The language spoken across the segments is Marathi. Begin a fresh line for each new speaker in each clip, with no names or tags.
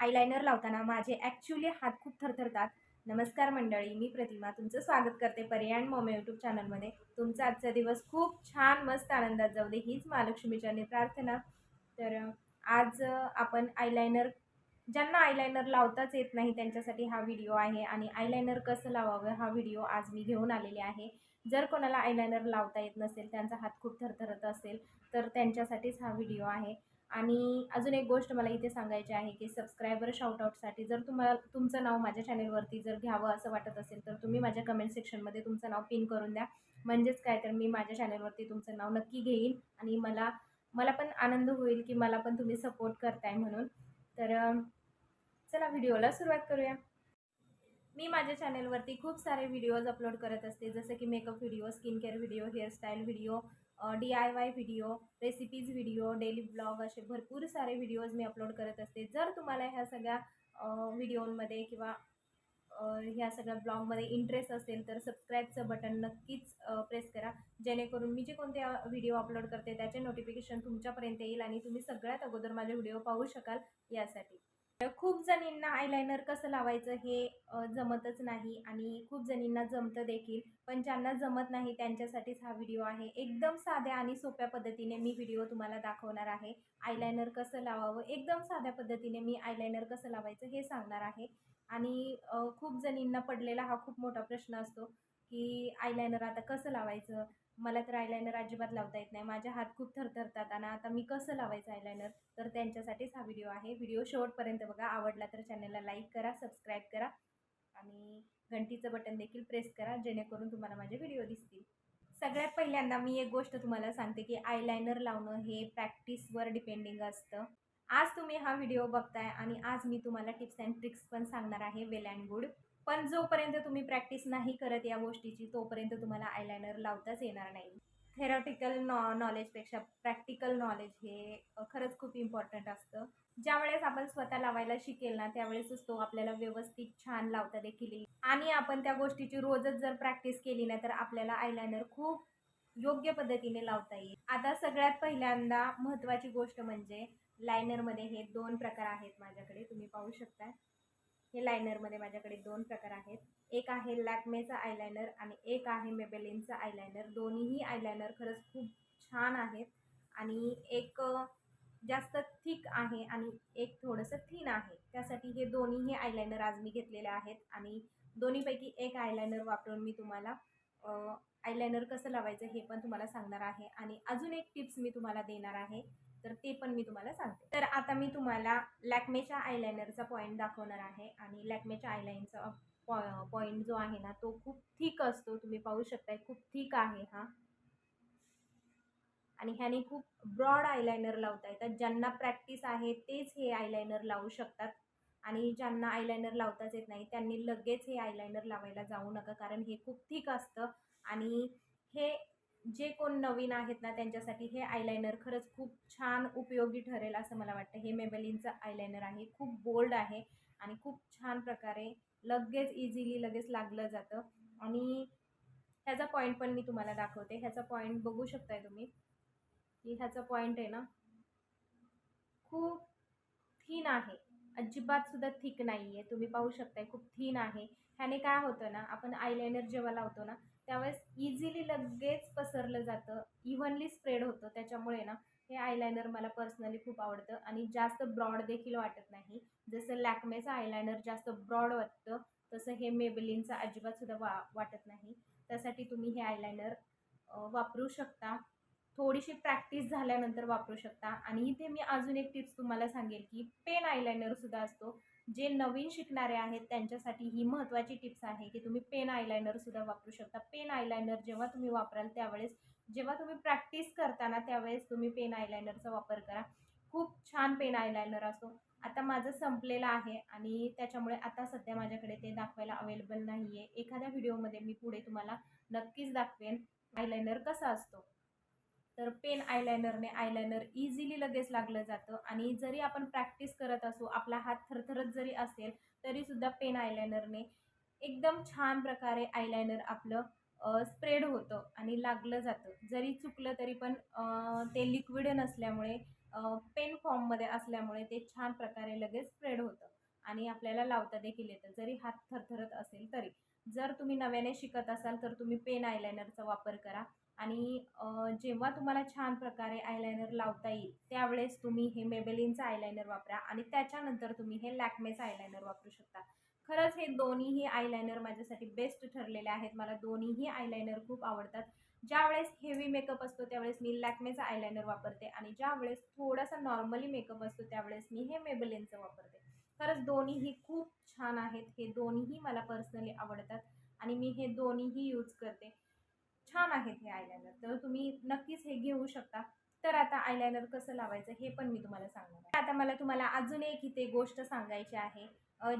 आयलायनर लावताना माझे ॲक्च्युली हात खूप थरथरतात. नमस्कार मंडळी मी प्रतिमा तुमचं स्वागत करते पर्याण मोमे यूट्यूब चॅनलमध्ये तुमचा आजचा दिवस खूप छान मस्त आनंदात जाऊ दे हीच महालक्ष्मीच्याने प्रार्थना. तर आज आपण आयलायनर ज्यांना आयलायनर लावताच येत नाही त्यांच्यासाठी हा व्हिडिओ आहे आणि आयलायनर कसं लावावं हा व्हिडिओ आज मी घेऊन आलेले आहे. जर कोणाला आयलायनर लावता येत नसेल त्यांचा हात खूप थरथरत असेल तर त्यांच्यासाठीच हा व्हिडिओ आहे. आणि अजून एक गोष्ट मला इथे सांगायची आहे की सबस्क्रायबर शाउटआउटसाठी जर तुम्हाला तुमचं नाव माझ्या चॅनेलवरती जर घ्यावं असं वाटत असेल तर तुम्ही माझ्या कमेंट सेक्शनमध्ये तुमचं नाव पिन करून द्या. म्हणजेच काय तर मी माझ्या चॅनेलवरती तुमचं नाव नक्की घेईन आणि मला मला पण आनंद होईल की मला पण तुम्ही सपोर्ट करताय म्हणून. तर चला व्हिडिओला सुरुवात करूया. मी माझ्या चॅनेलवरती खूप सारे व्हिडिओज अपलोड करत असते जसं की makeup video skin care video hairstyle video D I Y video recipes video daily blog असे भरपूर सारे व्हिडिओज मी अपलोड करत असते. जर तुम्हाला ह्या सगळ्या व्हिडिओमध्ये किंवा ह्या सगळ्या ब्लॉगमध्ये इंटरेस्ट असेल तर सबस्क्राईबचं बटन नक्कीच प्रेस करा. जेणेकरून मी जे कोणते व्हिडिओ अपलोड करते त्याचे नोटिफिकेशन तुमच्यापर्यंत येईल आणि तुम्ही सगळ्यात अगोदर माझे व्हिडिओ पाहू शकाल यासाठी. खूप जणींना आयलायनर कसं लावायचं हे जमतच नाही आणि खूप जणींना जमतं देखील. पण ज्यांना जमत नाही त्यांच्यासाठीच हा व्हिडिओ आहे. एकदम साध्या आणि सोप्या पद्धतीने मी व्हिडिओ तुम्हाला दाखवणार आहे. आयलायनर कसं लावावं? एकदम साध्या पद्धतीने मी आयलायनर कसं लावायचं हे सांगणार आहे. आणि खूप जणींना पडलेला हा खूप मोठा प्रश्न असतो. की आयलायनर आता कसं लावायचं? मला तर आयलायनर अजिबात लावता येत नाही. माझे हात खूप थरथरतात आणि आता मी कसं लावायचं आयलायनर तर त्यांच्यासाठीच हा व्हिडिओ आहे. व्हिडिओ शेवटपर्यंत बघा. आवडला तर चॅनलला लाईक करा सबस्क्राईब करा आणि घंटीचं बटन देखील प्रेस करा जेणेकरून तुम्हाला माझे व्हिडिओ दिसतील. सगळ्यात पहिल्यांदा मी एक गोष्ट तुम्हाला सांगते की आयलायनर लावणं हे प्रॅक्टिसवर डिपेंडिंग असतं. आज तुम्ही हा व्हिडिओ बघताय आणि आज मी तुम्हाला टिप्स अँड ट्रिक्स पण सांगणार आहे. वेल अँड गुड पण जोपर्यंत तुम्ही प्रॅक्टिस नाही करत या गोष्टीची तोपर्यंत तुम्हाला आयलायनर लावताच येणार नाही. थेरॉटिकल नॉ नॉलेजपेक्षा प्रॅक्टिकल नॉलेज हे खरंच खूप इम्पॉर्टंट असतं. ज्यावेळेस आपण स्वतः लावायला शिकेल ना त्यावेळेसच तो आपल्याला व्यवस्थित छान लावता देखील येईल. आणि आपण त्या गोष्टीची रोजच जर प्रॅक्टिस केली ना तर आपल्याला आयलायनर खूप योग्य पद्धतीने लावता येईल. आता सगळ्यात पहिल्यांदा महत्त्वाची गोष्ट म्हणजे लायनरमध्ये हे दोन प्रकार आहेत माझ्याकडे तुम्ही पाहू शकता. हे लायनरमध्ये माझ्याकडे दोन प्रकार आहेत. एक आहे लॅक्मेचा आयलायनर आणि एक आहे मेबेलिनचा आयलायनर. दोन्हीही आयलायनर खरंच खूप छान आहेत. आणि एक जास्त थिक आहे आणि एक थोडंसं थिन आहे. त्यासाठी हे दोन्हीही आयलायनर आज मी घेतलेले आहेत. आणि दोन्हीपैकी एक आयलायनर वापरून मी तुम्हाला आयलायनर कसं लावायचं हे पण तुम्हाला सांगणार आहे. आणि अजून एक टिप्स मी तुम्हाला देणार आहे. तर ते पण मी तुम्हाला सांगते. तर आता मी तुम्हाला लॅक्मेच्या आयलायनरचा पॉईंट दाखवणार आहे आणि लॅक्मेच्या आयलाईनचा पॉ पॉईंट जो आहे ना तो खूप थिक असतो. तुम्ही पाहू शकताय खूप थिक आहे हा. आणि ह्याने खूप ब्रॉड आयलायनर लावता येतात. ज्यांना प्रॅक्टिस आहे तेच हे आयलायनर लावू शकतात. आणि ज्यांना आयलायनर लावताच येत नाही त्यांनी लगेच हे आयलायनर लावायला जाऊ नका कारण हे खूप थिक असतं. आणि हे जे कोण नवीन आहेत ना त्यांच्यासाठी हे आयलायनर खरंच खूप छान उपयोगी ठरेल असं मला वाटतं. हे मेबेलिनचं आयलायनर आहे खूप बोल्ड आहे आणि खूप छान प्रकारे लगेच इझिली लगेच लागलं जातं. आणि ह्याचा पॉईंट पण मी तुम्हाला दाखवते. ह्याचा पॉईंट बघू शकताय तुम्ही. की ह्याचा पॉईंट आहे ना खूप थीन आहे. अजिबात सुद्धा थिक नाही आहे तुम्ही पाहू शकताय खूप थीन आहे. ह्याने काय होतं ना आपण आयलायनर जेव्हा लावतो ना त्यावेळेस इझिली लगेच पसरलं जातं. इव्हनली स्प्रेड होतं. त्याच्यामुळे ना हे आयलायनर मला पर्सनली खूप आवडतं. आणि जास्त ब्रॉड देखील वाटत नाही. जसं लॅकमेचं आयलायनर जास्त ब्रॉड वाटतं तसं हे मेबलिनचं अजिबातसुद्धा वा वाटत नाही. त्यासाठी तुम्ही हे आयलायनर वापरू शकता. थोडीशी प्रॅक्टिस झाल्यानंतर वापरू शकता. आणि इथे मी अजून एक टिप्स तुम्हाला सांगेल की पेन आयलायनरसुद्धा असतो. जे नवीन शिकणारे आहेत त्यांच्यासाठी ही महत्त्वाची टिप्स आहे की तुम्ही पेन आयलायनरसुद्धा वापरू शकता. पेन आयलायनर जेव्हा तुम्ही वापराल त्यावेळेस जेव्हा तुम्ही प्रॅक्टिस करताना त्यावेळेस तुम्ही पेन आयलायनरचा वापर करा. खूप छान पेन आयलायनर असतो. आता माझं संपलेलं आहे आणि त्याच्यामुळे आता सध्या माझ्याकडे ते दाखवायला अवेलेबल नाही आहे एखाद्या व्हिडिओमध्ये मी पुढे तुम्हाला नक्कीच दाखवेन आयलायनर कसा असतो. तर पेन आयलायनरने आयलायनर इझिली लगेच लागलं जातं. आणि जरी आपण प्रॅक्टिस करत असू आपला हात थरथरत जरी असेल तरीसुद्धा पेन आयलायनरने एकदम छान प्रकारे आयलायनर आपलं स्प्रेड होतं आणि लागलं जातं. जरी चुकलं तरी पण ते लिक्विड नसल्यामुळे पेन फॉर्ममध्ये असल्यामुळे ते छान प्रकारे लगेच स्प्रेड होतं आणि आपल्याला लावता देखील येतं जरी हात थरथरत असेल तरी. जर तुम्ही नव्याने शिकत असाल तर तुम्ही पेन आयलायनरचा वापर करा. आणि जेव्हा तुम्हाला छान प्रकारे आयलायनर लावता येईल त्यावेळेस तुम्ही हे मेबेलिनचं आयलायनर वापरा आणि त्याच्यानंतर तुम्ही हे लॅकमेचं आयलायनर वापरू शकता. खरंच हे दोन्हीही आयलायनर माझ्यासाठी बेस्ट ठरलेले आहेत. मला दोन्हीही आयलायनर खूप आवडतात. ज्यावेळेस हेवी मेकअप असतो त्यावेळेस मी लॅकमेचा आयलायनर वापरते आणि ज्यावेळेस थोडासा नॉर्मली मेकअप असतो त्यावेळेस मी हे मेबेलिनचं वापरते. खरंच दोन्हीही खूप छान आहेत. हे दोन्हीही मला पर्सनली आवडतात आणि मी हे दोन्हीही यूज करते. छान आहेत हे आयलायनर तर तुम्ही नक्कीच हे घेऊ शकता. तर आता आयलायनर कसं लावायचं हे पण मी तुम्हाला सांगणार आहे. आता मला तुम्हाला अजून एक इथे गोष्ट सांगायची आहे.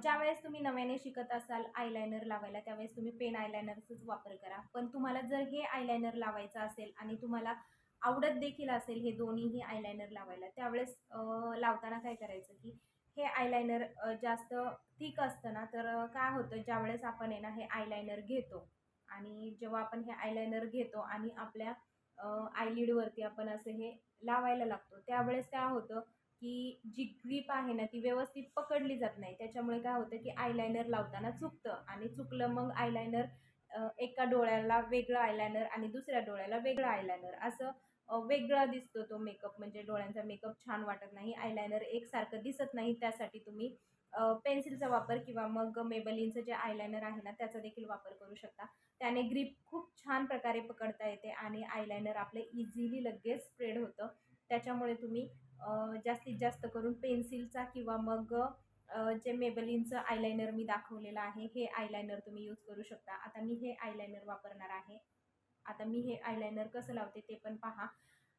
ज्यावेळेस तुम्ही नव्याने शिकत असाल आयलायनर लावायला त्यावेळेस तुम्ही पेन आयलायनरचाच वापर करा. पण तुम्हाला जर हे आयलायनर लावायचं असेल आणि तुम्हाला आवडत देखील असेल हे दोन्हीही आयलायनर लावायला त्यावेळेस लावताना काय करायचं की हे आयलायनर जास्त थिक असतं ना तर काय होतं ज्यावेळेस आपण आहे ना हे आयलायनर घेतो. आणि जेव्हा आपण हे आयलायनर घेतो आणि आपल्या आयलिडवरती आपण असं हे लावायला लागतो त्यावेळेस काय होतं की जी ग्रीप आहे ना ती व्यवस्थित पकडली जात नाही. त्याच्यामुळे काय होतं की आयलायनर लावताना चुकतं आणि चुकलं मग आयलायनर एका डोळ्याला वेगळं आयलायनर आणि दुसऱ्या डोळ्याला वेगळं आयलायनर असं वेगळा दिसतो तो मेकअप. म्हणजे डोळ्यांचा मेकअप छान वाटत नाही. आयलायनर एकसारखं दिसत नाही त्यासाठी तुम्ही पेन्सिलचा वापर किंवा मग मेबलिनचं जे आयलायनर आहे ना त्याचा देखील वापर करू शकता. त्याने ग्रीप खूप छान प्रकारे पकडता येते आणि आयलायनर आपले इझिली लगेच स्प्रेड होतं. त्याच्यामुळे तुम्ही जास्तीत जास्त करून पेन्सिलचा किंवा मग जे मेबलिनचं आयलायनर मी दाखवलेलं आहे हे आयलायनर तुम्ही यूज करू शकता. आता मी हे आयलायनर वापरणार आहे. आता मी हे आयलायनर कसं लावते ते पण पहा.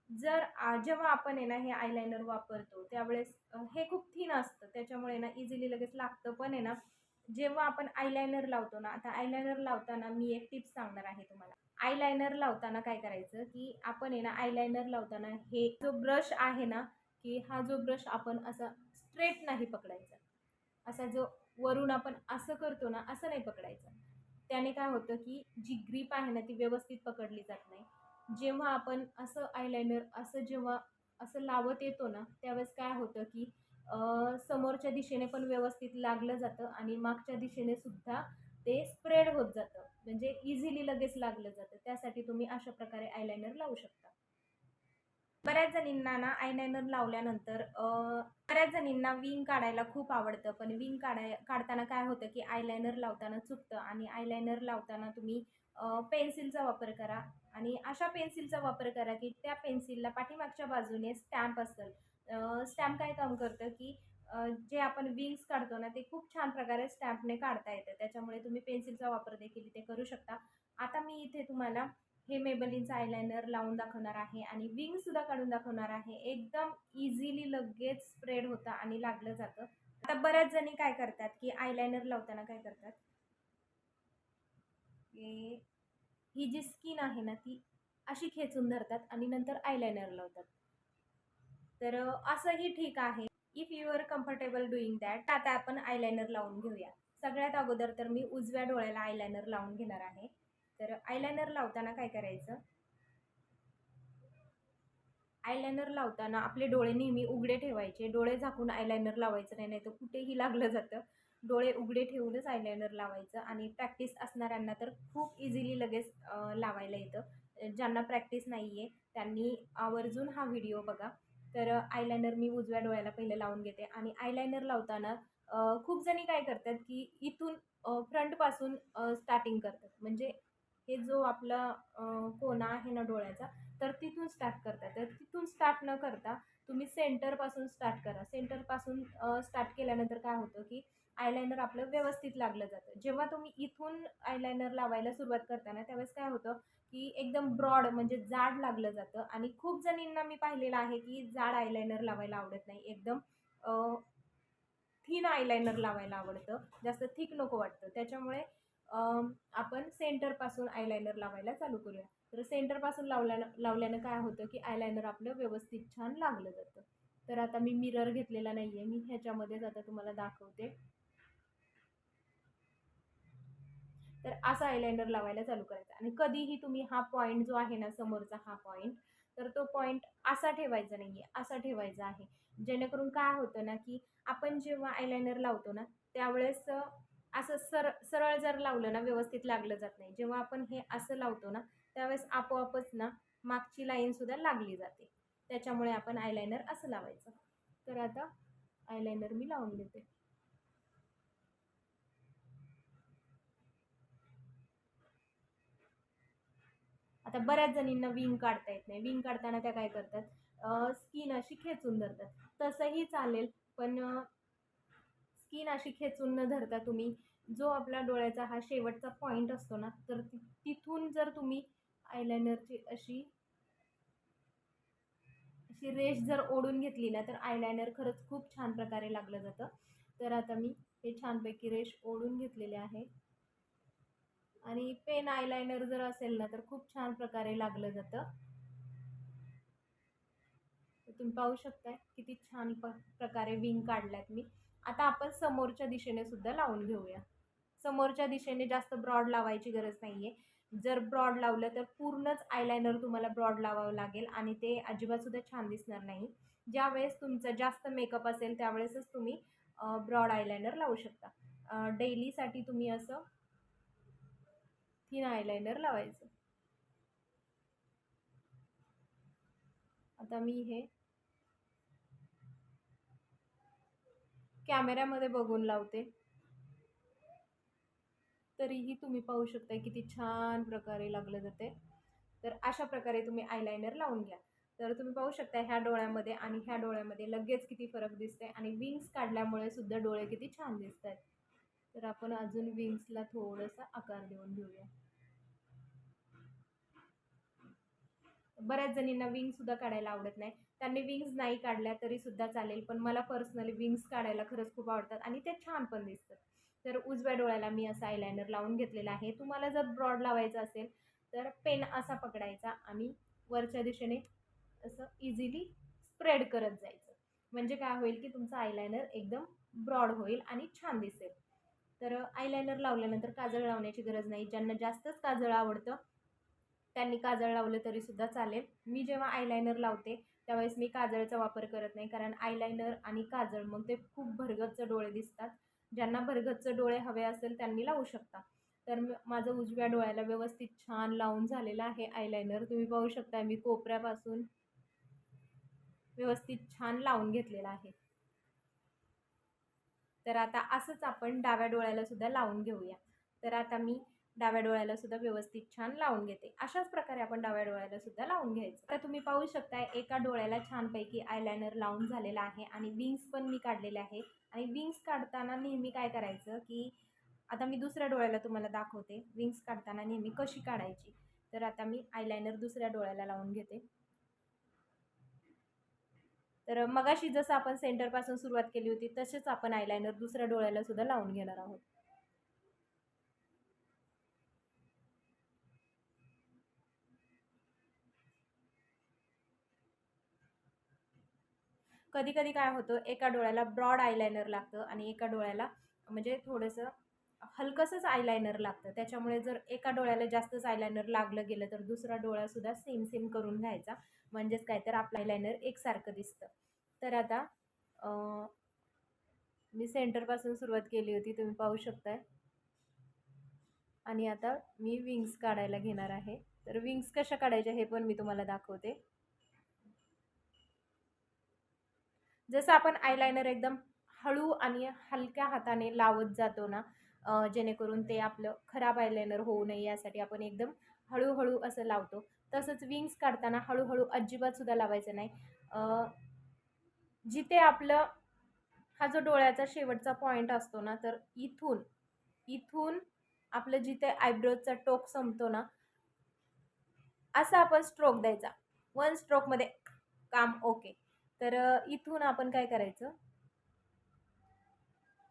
जर जेव्हा आपण आहे ना हे आयलायनर वापरतो त्यावेळेस हे खूप थिन असतं. त्याच्यामुळे ना इझिली लगेच लागतं. पण आहे ना जेव्हा आपण आयलायनर लावतो ना आता आयलायनर लावताना मी एक टिप्स सांगणार आहे तुम्हाला. आयलायनर लावताना काय करायचं की आपण आहे ना आयलायनर लावताना हे जो ब्रश आहे ना की हा जो ब्रश आपण असा स्ट्रेट नाही पकडायचा. असा जो वरून आपण असं करतो ना असं नाही पकडायचं. त्याने काय होतं की जी ग्रीप आहे ना ती व्यवस्थित पकडली जात नाही. जेव्हा आपण असं आयलायनर असं जेव्हा असं लावत येतो ना त्यावेळेस काय होतं की समोरच्या दिशेने पण व्यवस्थित लागलं जातं आणि मागच्या दिशेने सुद्धा ते स्प्रेड होत जातं. म्हणजे इझिली लगेच लागलं जातं. त्यासाठी तुम्ही अशा प्रकारे आयलायनर लावू शकता. बऱ्याच जणींना ना आयलायनर लावल्यानंतर बऱ्याच जणींना विंग काढायला खूप आवडतं. पण विंग काढाय काढताना काय होतं की आयलायनर लावताना चुकतं आणि आयलायनर लावताना तुम्ही पेन्सिलचा वापर करा. आणि अशा पेन्सिलचा वापर करा की त्या पेन्सिलला पाठीमागच्या बाजूने स्टॅम्प असेल. स्टॅम्प काय काम करतं की जे आपण विंग्स काढतो ना ते खूप छान प्रकारे स्टॅम्पने काढता येतं. त्याच्यामुळे तुम्ही पेन्सिलचा वापर देखील इथे करू शकता. आता मी इथे तुम्हाला हे मेबलिनचं आयलायनर लावून दाखवणार आहे आणि विंगसुद्धा काढून दाखवणार आहे. एकदम इझिली लगेच स्प्रेड होतं आणि लागलं जातं. आता बऱ्याच जणी काय करतात की आयलायनर लावताना काय करतात? ही जी स्किन आहे ना ती अशी खेचून धरतात आणि नंतर आयलायनर लावतात. तर असंही ठीक आहे. If you are comfortable doing that आता आपण आयलायनर लावून घेऊया. सगळ्यात अगोदर तर मी उजव्या डोळ्याला आयलायनर लावून घेणार आहे. तर आयलायनर लावताना काय करायचं? आयलायनर लावताना आपले डोळे नेहमी उघडे ठेवायचे. डोळे झाकून आयलायनर लावायचं नाही नाही तर कुठेही लागलं जातं. डोळे उघडे ठेवूनच आयलायनर लावायचं आणि प्रॅक्टिस असणाऱ्यांना तर खूप इझिली लगेच लावायला येतं. ज्यांना प्रॅक्टिस नाही आहे त्यांनी आवर्जून हा व्हिडिओ बघा. तर आयलायनर मी उजव्या डोळ्याला पहिले लावून घेते आणि आयलायनर लावताना खूप जणी काय करतात की इथून फ्रंटपासून स्टार्टिंग करतात. म्हणजे हे जो आपला कोना आहे ना डोळ्याचा तर तिथून स्टार्ट करता. तर तिथून स्टार्ट न करता तुम्ही सेंटरपासून स्टार्ट करा. सेंटरपासून स्टार्ट केल्यानंतर काय होतं की आयलायनर आपलं व्यवस्थित लागलं जातं. जेव्हा तुम्ही इथून आयलायनर लावायला सुरुवात करताना त्यावेळेस काय होतं की एकदम ब्रॉड म्हणजे जाड लागलं जातं. आणि खूप जणींना मी पाहिलेलं आहे की जाड आयलायनर लावायला आवडत नाही. एकदम थिन आयलायनर लावायला आवडतं. जास्त थिक नको वाटतं. त्याच्यामुळे आपण सेंटरपासून आयलायनर लावायला चालू करूया. तर सेंटरपासून लावल्यानं लावल्यानं काय होतं की आयलायनर आपलं व्यवस्थित छान लागलं जातं. तर आता मी मिरर घेतलेला नाही आहे मी ह्याच्यामध्येच आता तुम्हाला दाखवते. तर असा आयलायनर लावायला चालू करायचा. आणि कधीही तुम्ही हा पॉईंट जो आहे ना समोरचा हा पॉईंट तर तो पॉईंट असा ठेवायचा नाही आहे असा ठेवायचा आहे. जेणेकरून काय होतं ना की आपण जेव्हा आयलायनर लावतो ना त्यावेळेस असं सर सरळ जर लावलं ना व्यवस्थित लागलं जात नाही. जेव्हा आपण हे असं लावतो ना त्यावेळेस आपोआपच ना मागची लाईनसुद्धा लागली जाते. त्याच्यामुळे आपण आयलायनर असं लावायचं. तर आता आयलायनर मी लावून देते. आता बऱ्याच जणींना विंग काढता येत नाही. विंग काढताना त्या काय करतात? स्किन अशी खेचून धरतात. तसंही चालेल पण स्किन अशी खेचून न धरता तुम्ही जो आपला डोळ्याचा हा शेवटचा पॉईंट असतो ना तर तिथून जर तुम्ही आयलायनरची अशी अशी रेश जर ओढून घेतली ना तर आयलायनर खरंच खूप छान प्रकारे लागलं जातं. तर आता मी हे छानपैकी रेश ओढून घेतलेले आहे. आणि पेन आयलायनर जर असेल ना तर खूप छान प्रकारे लागलं जातं. तुम्ही पाहू शकताय किती छान प प्रकारे विंग काढल्यात मी. आता आपण समोरच्या दिशेने सुद्धा लावून घेऊया. समोरच्या दिशेने जास्त ब्रॉड लावायची गरज नाही आहे जर ब्रॉड लावलं तर पूर्णच आयलायनर तुम्हाला ब्रॉड लावावं लागेल आणि ते अजिबातसुद्धा छान दिसणार नाही. ज्यावेळेस तुमचा जास्त मेकअप असेल त्यावेळेसच तुम्ही ब्रॉड आयलायनर लावू शकता. डेलीसाठी तुम्ही असं थिन आयलायनर लावायचं. आता मी हे कॅमेऱ्यामध्ये बघून लावते. तरीही तुम्ही पाहू शकता किती छान प्रकारे लागलं जाते तर अशा प्रकारे तुम्ही आयलायनर लावून घ्या. तर तुम्ही पाहू शकता ह्या डोळ्यामध्ये आणि ह्या डोळ्यामध्ये लगेच किती फरक दिसते आणि विंग्स काढल्यामुळे सुद्धा डोळे किती छान दिसत आहेत तर आपण अजून विंग्सला थोडासा आकार देऊन घेऊया. बऱ्याच जणींना विंगसुद्धा काढायला आवडत नाही. त्यांनी विंग्स नाही काढल्या तरीसुद्धा चालेल पण मला पर्सनली विंग्स काढायला खरंच खूप आवडतात आणि ते छान पण दिसतात. तर उजव्या डोळ्याला मी असा आयलायनर लावून घेतलेला आहे. तुम्हाला जर ब्रॉड लावायचं असेल तर पेन असा पकडायचा आणि वरच्या दिशेने असं इझिली स्प्रेड करत जायचं. म्हणजे काय होईल की तुमचं आयलायनर एकदम ब्रॉड होईल आणि छान दिसेल. तर आयलायनर लावल्यानंतर काजळ लावण्याची गरज नाही. ज्यांना जास्तच काजळ आवडतं त्यांनी काजळ लावलं तरीसुद्धा चालेल. मी जेव्हा आयलायनर लावते त्यावेळेस मी काजळचा वापर करत नाही कारण आयलायनर आणि काजळ मग ते खूप भरगच्च डोळे दिसतात. ज्यांना भरगच्च डोळे हवे असेल त्यांनी लावू शकता. तर माझं उजव्या डोळ्याला व्यवस्थित छान लावून झालेलं आहे आयलायनर तुम्ही पाहू शकता मी कोपऱ्यापासून व्यवस्थित छान लावून घेतलेला आहे. तर आता असंच आपण डाव्या डोळ्याला सुद्धा लावून घेऊया. तर आता मी डाव्या डोळ्याला सुद्धा व्यवस्थित छान लावून घेते. अशाच प्रकारे आपण डाव्या डोळ्याला सुद्धा लावून घ्यायचं. तर तुम्ही पाहू शकता एका डोळ्याला छानपैकी आयलायनर लावून झालेला आहे आणि विंग्स पण मी काढलेले आहे आणि विंग्स काढताना नेहमी काय करायचं की आता मी दुसऱ्या डोळ्याला तुम्हाला दाखवते विंग्स काढताना नेहमी कशी काढायची. तर आता मी आयलायनर दुसऱ्या डोळ्याला लावून घेते. तर मगाशी जसं आपण सेंटरपासून सुरुवात केली होती तसेच आपण आयलायनर दुसऱ्या डोळ्याला सुद्धा लावून घेणार आहोत. कधी कधी काय होतं एका डोळ्याला ब्रॉड आयलायनर लागतं आणि एका डोळ्याला म्हणजे थोडंसं हलकंसंच आयलायनर लागतं. त्याच्यामुळे जर एका डोळ्याला जास्तच आयलायनर लागलं गेलं तर दुसरा डोळासुद्धा सेम सेम करून घ्यायचा. म्हणजेच काय तर आपलं आयलायनर एकसारखं दिसतं. तर आता मी सेंटरपासून सुरुवात केली होती तुम्ही पाहू शकताय. आणि आता मी विंग्स काढायला घेणार आहे. तर विंग्स कशा काढायच्या हे पण मी तुम्हाला दाखवते. जसं आपण आयलायनर एकदम हळू आणि हलक्या हाताने लावत जातो ना जेणेकरून ते आपलं खराब आयलायनर होऊ नये यासाठी आपण एकदम हळूहळू असं लावतो. तसंच विंग्स काढताना हळूहळू अजिबातसुद्धा लावायचं नाही. जिथे आपलं हा जो डोळ्याचा शेवटचा पॉईंट असतो ना तर इथून इथून आपलं जिथे आयब्रोजचा टोक संपतो ना असा आपण स्ट्रोक द्यायचा. वन स्ट्रोकमध्ये काम ओके तर इथून आपण काय करायचं?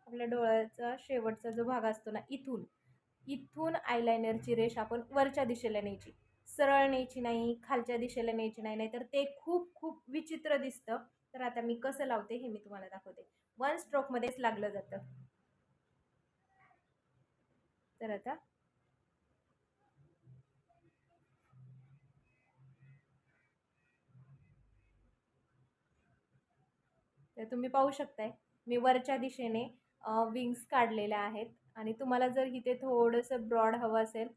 आपल्या डोळ्याचा शेवटचा जो भाग असतो ना इथून. इथून आयलायनरची रेष आपण वरच्या दिशेला न्यायची. सरळ न्यायची नाही खालच्या दिशेला न्यायची नाही नाहीतर ते खूप खूप विचित्र दिसतं. तर आता मी कसं लावते हे मी तुम्हाला दाखवते. वन स्ट्रोकमध्येच लागलं जातं. तर आता तर तुम्ही पाहू शकताय. मी वरच्या दिशेने विंग्स काढलेल्या आहेत. आणि तुम्हाला जर इथे थोडंसं ब्रॉड हवं असेल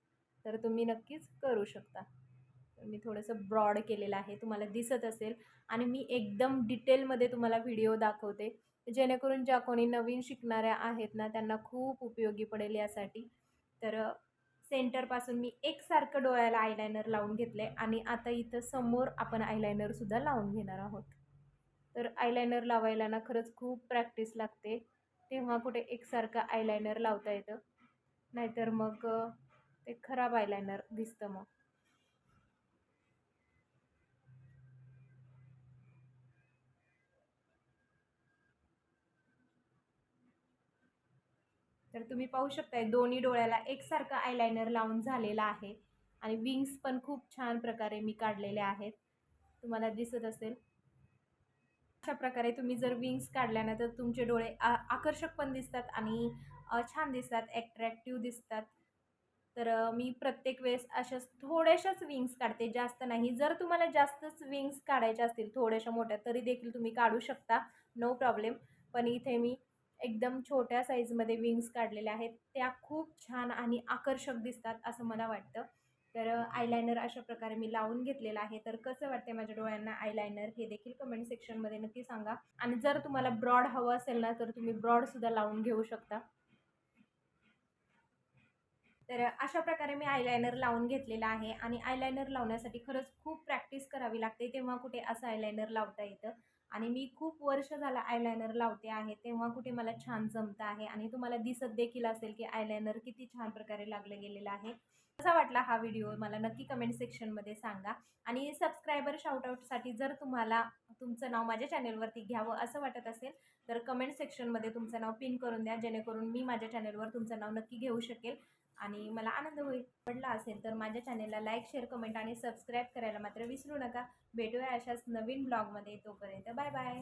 तर तुम्ही नक्कीच करू शकता. तर मी थोडंसं ब्रॉड केलेलं आहे तुम्हाला दिसत असेल. आणि मी एकदम डिटेलमध्ये तुम्हाला व्हिडिओ दाखवते. जेणेकरून ज्या कोणी नवीन शिकणाऱ्या आहेत ना त्यांना खूप उपयोगी पडेल यासाठी. तर सेंटरपासून मी एकसारखं डोळ्याला आयलायनर लावून घेतले आणि आता इथं समोर आपण आयलायनरसुद्धा लावून घेणार आहोत. तर आयलायनर लावायला ना खरंच खूप प्रॅक्टिस लागते. तेव्हा कुठे एकसारखं आयलायनर लावता येतं. नाहीतर मग ते खराब आयलायनर दिसतं मग. तर तुम्ही पाहू शकताय दोन्ही डोळ्याला एकसारखं आयलायनर लावून झालेला आहे. आणि विंग्स पण खूप छान प्रकारे मी काढलेले आहेत. तुम्हाला दिसत असेल. अशा प्रकारे तुम्ही जर विंग्स काढल्या तर तुमचे डोळे आ आकर्षक पण दिसतात आणि छान दिसतात ॲट्रॅक्टिव्ह दिसतात. तर मी प्रत्येक वेळेस अशाच थोड्याशाच विंग्स काढते. जास्त नाही. जर तुम्हाला जास्तच विंग्स काढायच्या असतील थोड्याशा मोठ्या तरी देखील तुम्ही काढू शकता. नो प्रॉब्लेम पण इथे मी एकदम छोट्या साईजमध्ये विंग्स काढलेल्या आहेत. त्या खूप छान आणि आकर्षक दिसतात असं मला वाटतं. तर आयलायनर अशा प्रकारे मी लावून घेतलेलं आहे. तर कसं वाटते माझ्या डोळ्यांना आयलायनर हे देखील कमेंट सेक्शनमध्ये नक्की सांगा. आणि जर तुम्हाला ब्रॉड हवं असेल ना तर तुम्ही ब्रॉडसुद्धा लावून घेऊ शकता. तर अशा प्रकारे मी आयलायनर लावून घेतलेला आहे. आणि आयलायनर लावण्यासाठी खरंच खूप प्रॅक्टिस करावी लागते. तेव्हा कुठे असं आयलायनर लावता येतं. आणि मी खूप वर्ष झालं आयलायनर लावते आहे तेव्हा कुठे मला छान जमतं आहे आणि तुम्हाला दिसत देखील असेल की आयलायनर किती छान प्रकारे लागलं गेलेलं आहे. कसा वाटला हा व्हिडिओ मला नक्की कमेंट सेक्शनमध्ये सांगा. आणि सबस्क्रायबर शाउटआउटसाठी जर तुम्हाला तुमचं नाव माझ्या चॅनलवरती घ्यावं असं वाटत असेल तर कमेंट सेक्शनमध्ये तुमचं नाव पिन करून द्या जेणेकरून मी माझ्या चॅनलवर तुमचं नाव नक्की घेऊ शकेल. आणि मला आनंद होईल. पडला असेल तर माझ्या चॅनेलला लाईक शेअर कमेंट आणि सबस्क्राईब करायला मात्र विसरू नका. भेटूया अशाच नवीन ब्लॉगमध्ये तोपर्यंत बाय बाय